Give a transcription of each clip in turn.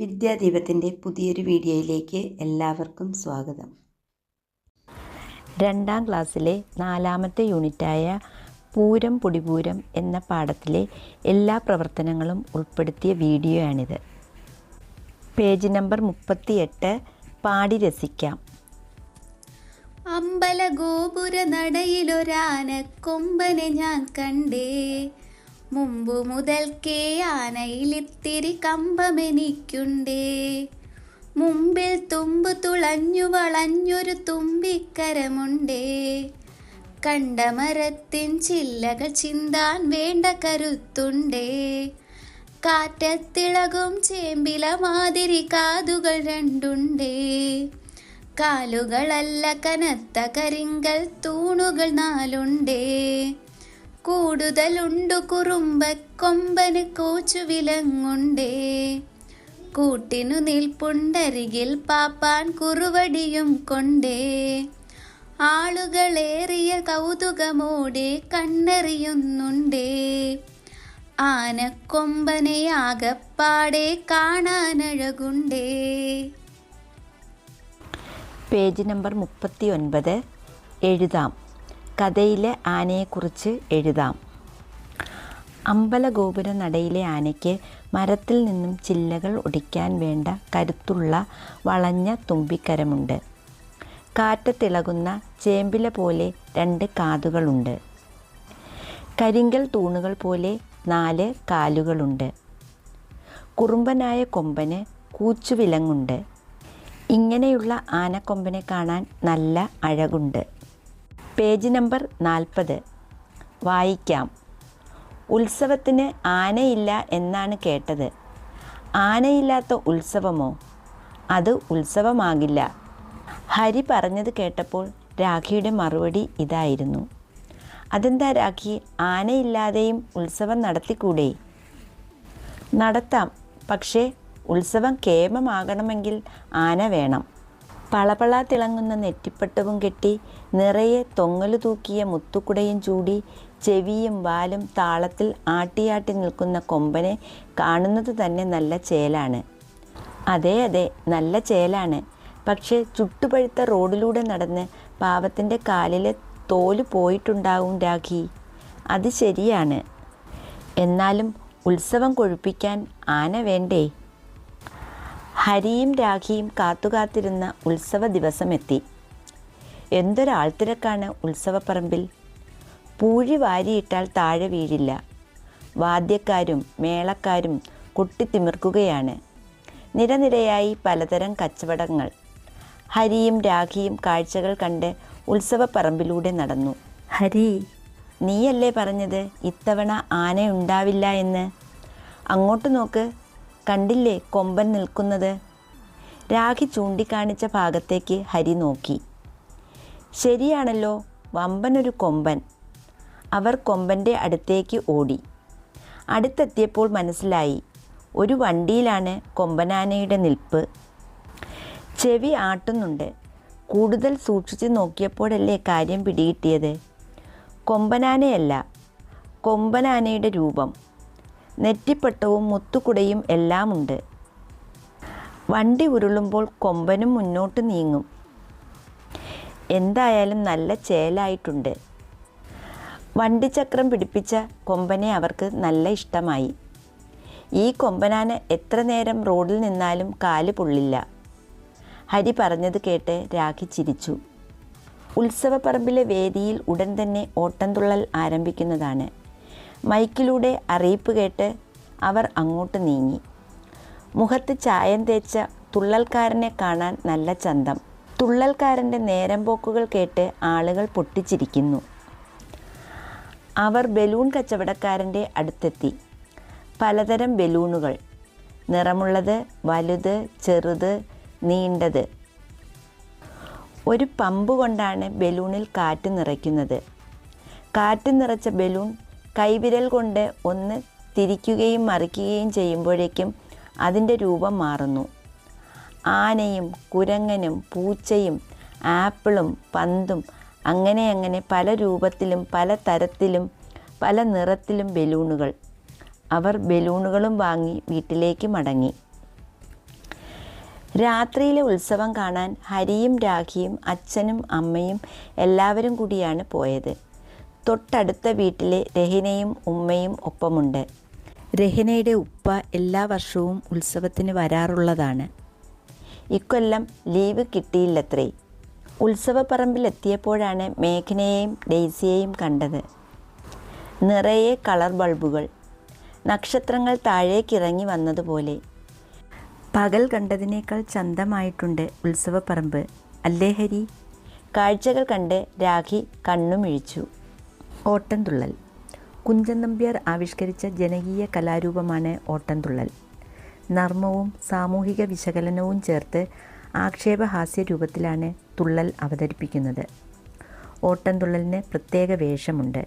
വിദ്യാദീപത്തിന്റെ പുതിയൊരു വീഡിയോയിലേക്ക് എല്ലാവർക്കും സ്വാഗതം. രണ്ടാം ക്ലാസ്സിലെ നാലാമത്തെ യൂണിറ്റായ പൂരം പൊടിപൂരം എന്ന പാഠത്തിലെ എല്ലാ പ്രവർത്തനങ്ങളും ഉൾപ്പെടുത്തിയ വീഡിയോയാണിത്. പേജ് നമ്പർ മുപ്പത്തിയെട്ട് പാടി രസിക്കാം. അമ്പല ഗോപുര നടയിലൊരാന കൊമ്പനെ ഞാൻ കണ്ടേ. മുമ്പു മുതൽക്കേ ആനയിലിത്തിരി കമ്പമെനിക്കുണ്ട്. മുമ്പിൽ തുമ്പ് തുളഞ്ഞു വളഞ്ഞൊരു തുമ്പിക്കരമുണ്ടേ. കണ്ട മരത്തിൻ ചില്ലകൾ ചിന്താൻ വേണ്ട കരുത്തുണ്ടേ. കാറ്റത്തിളകും ചേമ്പില മാതിരി കാതുകൾ രണ്ടുണ്ടേ. കാലുകളല്ല കനത്ത കരിങ്കൽ തൂണുകൾ നാലുണ്ടേ. കൂടുതലുണ്ടു കുറുമ്പ കൊമ്പന് കോച്ചു വിലങ്ങുണ്ടേ കൂട്ടിനു നിൽപ്പുണ്ടരികിൽ പാപ്പാൻ കുറുവടിയും കൊണ്ടേ. ആളുകളേറിയ കൗതുകമോടെ കണ്ണെറിയുന്നുണ്ടേ. ആനക്കൊമ്പനെയാകപ്പാടെ കാണാനഴകുണ്ടേ. പേജ് നമ്പർ മുപ്പത്തി ഒൻപത് എഴുതാം. കഥയിലെ ആനയെക്കുറിച്ച് എഴുതാം. അമ്പലഗോപുര നടയിലെ ആനയ്ക്ക് മരത്തിൽ നിന്നും ചില്ലകൾ ഒടിക്കാൻ വേണ്ട കരുത്തുള്ള വളഞ്ഞ തുമ്പിക്കരമുണ്ട്. കാറ്റത്തിളകുന്ന ചേമ്പില പോലെ രണ്ട് കാതുകളുണ്ട്. കരിങ്കൽ തൂണുകൾ പോലെ നാല് കാലുകളുണ്ട്. കുറുമ്പനായ കൊമ്പന് കൂച്ചുവിലങ്ങുണ്ട്. ഇങ്ങനെയുള്ള ആനക്കൊമ്പനെ കാണാൻ നല്ല അഴകുണ്ട്. പേജ് നമ്പർ നാൽപ്പത്. വായിക്കാം. ഉത്സവത്തിന് ആനയില്ല എന്നാണ് കേട്ടത്. ആനയില്ലാത്ത ഉത്സവമോ? അത് ഉത്സവമാകില്ല. ഹരി പറഞ്ഞത് കേട്ടപ്പോൾ രാഖിയുടെ മറുപടി ഇതായിരുന്നു. അതെന്താ രാഖി? ആനയില്ലാതെയും ഉത്സവം നടത്തിക്കൂടെ? നടത്താം. പക്ഷേ ഉത്സവം കേമമാകണമെങ്കിൽ ആന വേണം. പളപള തിളങ്ങുന്ന നെറ്റിപ്പട്ടവും കെട്ടി നിറയെ തൊങ്ങലു തൂക്കിയ മുത്തുക്കുടയും ചൂടി ചെവിയും വാലും താളത്തിൽ ആട്ടിയാട്ടി നിൽക്കുന്ന കൊമ്പനെ കാണുന്നത് തന്നെ നല്ല ചേലാണ്. അതെ അതെ നല്ല ചേലാണ്. പക്ഷേ ചുട്ടുപഴുത്ത റോഡിലൂടെ നടന്ന് പാവത്തിന്റെ കാലിലെ തോൽ പോയിട്ടുണ്ടാവും രാഖി. അത് ശരിയാണ്. എന്നാലും ഉത്സവം കൊഴുപ്പിക്കാൻ ആന വേണ്ടേ? ഹരിയും രാഖിയും കാത്തുകാത്തിരുന്ന ഉത്സവ ദിവസമെത്തി. എന്തൊരാൾത്തിരക്കാണ് ഉത്സവപ്പറമ്പിൽ? പൂഴി വാരിയിട്ടാൽ താഴെ വീഴില്ല. വാദ്യക്കാരും മേളക്കാരും കൊട്ടിത്തിമിർക്കുകയാണ്. നിരനിരയായി പലതരം കച്ചവടങ്ങൾ. ഹരിയും രാഖിയും കാഴ്ചകൾ കണ്ട് ഉത്സവപ്പറമ്പിലൂടെ നടന്നു. ഹരി. നീയല്ലേ പറഞ്ഞത് ഇത്തവണ ആനയുണ്ടാവില്ല എന്ന്? അങ്ങോട്ട് നോക്ക്. കണ്ടില്ലേ കൊമ്പൻ നിൽക്കുന്നത്? രാഖി ചൂണ്ടിക്കാണിച്ച ഭാഗത്തേക്ക് ഹരി നോക്കി. ശരിയാണല്ലോ വമ്പനൊരു കൊമ്പൻ. അവർ കൊമ്പന്റെ അടുത്തേക്ക് ഓടി. അടുത്തെത്തിയപ്പോൾ മനസ്സിലായി ഒരു വണ്ടിയിലാണ് കൊമ്പനാനയുടെ നിൽപ്പ്. ചെവി ആട്ടുന്നുണ്ട്. കൂടുതൽ സൂക്ഷിച്ച് നോക്കിയപ്പോഴല്ലേ കാര്യം പിടികിട്ടിയത്? കൊമ്പനാനയല്ല കൊമ്പനാനയുടെ രൂപം. നെറ്റിപ്പട്ടവും മുത്തുകുടയും എല്ലാമുണ്ട്. വണ്ടി ഉരുളുമ്പോൾ കൊമ്പനും മുന്നോട്ട് നീങ്ങും. എന്തായാലും നല്ല ചേലായിട്ടുണ്ട്. വണ്ടിച്ചക്രം പിടിപ്പിച്ച കൊമ്പനെ അവർക്ക് നല്ല ഇഷ്ടമായി. ഈ കൊമ്പനാന എത്ര നേരം റോഡിൽ നിന്നാലും കാൽ പൊള്ളില്ല. ഹരി പറഞ്ഞത് കേട്ട് രാഖി ചിരിച്ചു. ഉത്സവപ്പറമ്പിലെ വേദിയിൽ ഉടൻ തന്നെ ഓട്ടംതുള്ളൽ ആരംഭിക്കുന്നതാണ്. മൈക്കിലൂടെ അറിയിപ്പ് കേട്ട് അവർ അങ്ങോട്ട് നീങ്ങി. മുഖത്ത് ചായം തേച്ച തുള്ളൽക്കാരനെ കാണാൻ നല്ല ചന്തം. തുള്ളൽക്കാരന്റെ നേരം പോക്കുകൾ കേട്ട് ആളുകൾ പൊട്ടിച്ചിരിക്കുന്നു. അവർ ബലൂൺ കച്ചവടക്കാരന്റെ അടുത്തെത്തി. പലതരം ബലൂണുകൾ. നിറമുള്ളത് വലുത് ചെറുത് നീണ്ടത്. ഒരു പമ്പ് കൊണ്ടാണ് ബലൂണിൽ കാറ്റ് നിറയ്ക്കുന്നത്. കാറ്റ് നിറച്ച ബലൂൺ കൈവിരൽ കൊണ്ട് ഒന്ന് തിരിക്കുകയും മറിക്കുകയും ചെയ്യുമ്പോഴേക്കും അതിന്റെ രൂപം മാറുന്നു. ആനയും കുരങ്ങനും പൂച്ചയും ആപ്പിളും പന്തും അങ്ങനെ അങ്ങനെ പല രൂപത്തിലും പല തരത്തിലും പല നിറത്തിലും ബലൂണുകൾ. അവർ ബലൂണുകളും വാങ്ങി വീട്ടിലേക്ക് മടങ്ങി. രാത്രിയിലെ ഉത്സവം കാണാൻ ഹരിയും രാഖിയും അച്ഛനും അമ്മയും എല്ലാവരും കൂടിയാണ് പോയത്. തൊട്ടടുത്ത വീട്ടിലെ രഹിനയും ഉമ്മയും ഒപ്പമുണ്ട്. രഹിനയുടെ ഉപ്പ എല്ലാ വർഷവും ഉത്സവത്തിന് വരാറുള്ളതാണ്. ഇക്കൊല്ലം ലീവ് കിട്ടിയില്ലത്രേ. ഉത്സവപ്പറമ്പിലെത്തിയപ്പോഴാണ് മേഘനയെയും ഡെയ്സിയെയും കണ്ടത്. നിറയെ കളർ ബൾബുകൾ നക്ഷത്രങ്ങൾ താഴേക്കിറങ്ങി വന്നതുപോലെ. പകൽ കണ്ടതിനേക്കാൾ ചന്തമായിട്ടുണ്ട് ഉത്സവപ്പറമ്പ്. അല്ലേ ഹരി? കാഴ്ചകൾ കണ്ട് രാഖി കണ്ണുമിഴിച്ചു. ഓട്ടംതുള്ളൽ. കുഞ്ചൻ നമ്പ്യാർ ആവിഷ്കരിച്ച ജനകീയ കലാരൂപമാണ് ഓട്ടൻതുള്ളൽ നർമ്മവും സാമൂഹിക വിശകലനവും ചേർത്ത് ആക്ഷേപഹാസ്യ രൂപത്തിലാണ് തുള്ളൽ അവതരിപ്പിക്കുന്നത്. ഓട്ടൻതുള്ളലിന് പ്രത്യേക വേഷമുണ്ട്.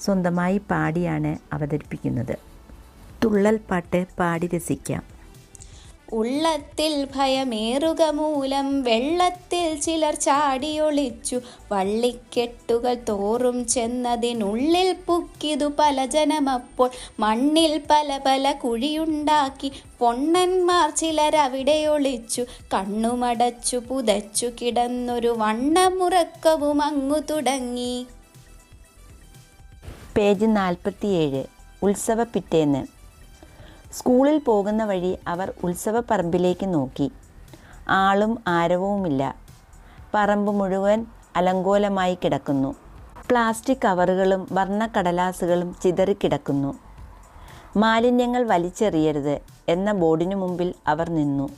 സ്വന്തമായി പാടിയാണ് അവതരിപ്പിക്കുന്നത്. തുള്ളൽ പാട്ട് പാടി രസിക്കാം. ഉള്ളത്തിൽ ഭയമേറുക മൂലം വെള്ളത്തിൽ ചിലർ ചാടിയൊളിച്ചു. വള്ളിക്കെട്ടുകൾ തോറും ചെന്നതിനുള്ളിൽ പുക്കിതു പല ജനമപ്പോൾ മണ്ണിൽ പല പല കുഴിയുണ്ടാക്കി. പൊണ്ണന്മാർ ചിലരവിടെയൊളിച്ചു കണ്ണുമടച്ചു പുതച്ചു കിടന്നൊരു വണ്ണമുറക്കവും അങ്ങു തുടങ്ങി. പേജ് നാൽപ്പത്തിയേഴ്. ഉത്സവ പിറ്റേന്ന് സ്കൂളിൽ പോകുന്ന വഴി അവർ ഉത്സവ പറമ്പിലേക്ക് നോക്കി. ആളും ആരവവുമില്ല പറമ്പ് മുഴുവൻ അലങ്കോലമായി കിടക്കുന്നു. പ്ലാസ്റ്റിക് കവറുകളും വർണക്കടലാസുകളും ചിതറിക്കിടക്കുന്നു മാലിന്യങ്ങൾ വലിച്ചെറിയരുത് എന്ന ബോർഡിനു മുമ്പിൽ അവർ നിന്നു.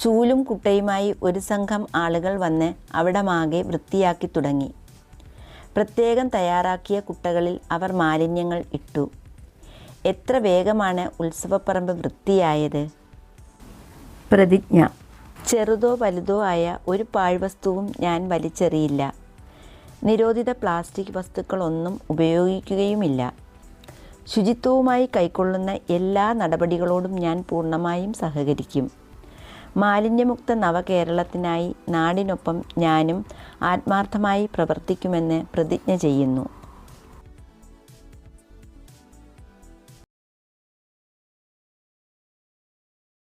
ചൂലും കുട്ടയുമായി ഒരു സംഘം ആളുകൾ വന്ന് അവിടമാകെ വൃത്തിയാക്കി തുടങ്ങി. പ്രത്യേകം തയ്യാറാക്കിയ കുട്ടകളിൽ അവർ മാലിന്യങ്ങൾ ഇട്ടു. എത്ര വേഗമാണ് ഉത്സവപ്പറമ്പ് വൃത്തിയായത്? പ്രതിജ്ഞ. ചെറുതോ വലുതോ ആയ ഒരു പാഴ്വസ്തുവും ഞാൻ വലിച്ചെറിയില്ല. നിരോധിത പ്ലാസ്റ്റിക് വസ്തുക്കളൊന്നും ഉപയോഗിക്കുകയുമില്ല. ശുചിത്വവുമായി കൈക്കൊള്ളുന്ന എല്ലാ നടപടികളോടും ഞാൻ പൂർണമായും സഹകരിക്കും. മാലിന്യമുക്ത നവകേരളത്തിനായി നാടിനൊപ്പം ഞാനും ആത്മാർത്ഥമായി പ്രവർത്തിക്കുമെന്ന് പ്രതിജ്ഞ ചെയ്യുന്നു.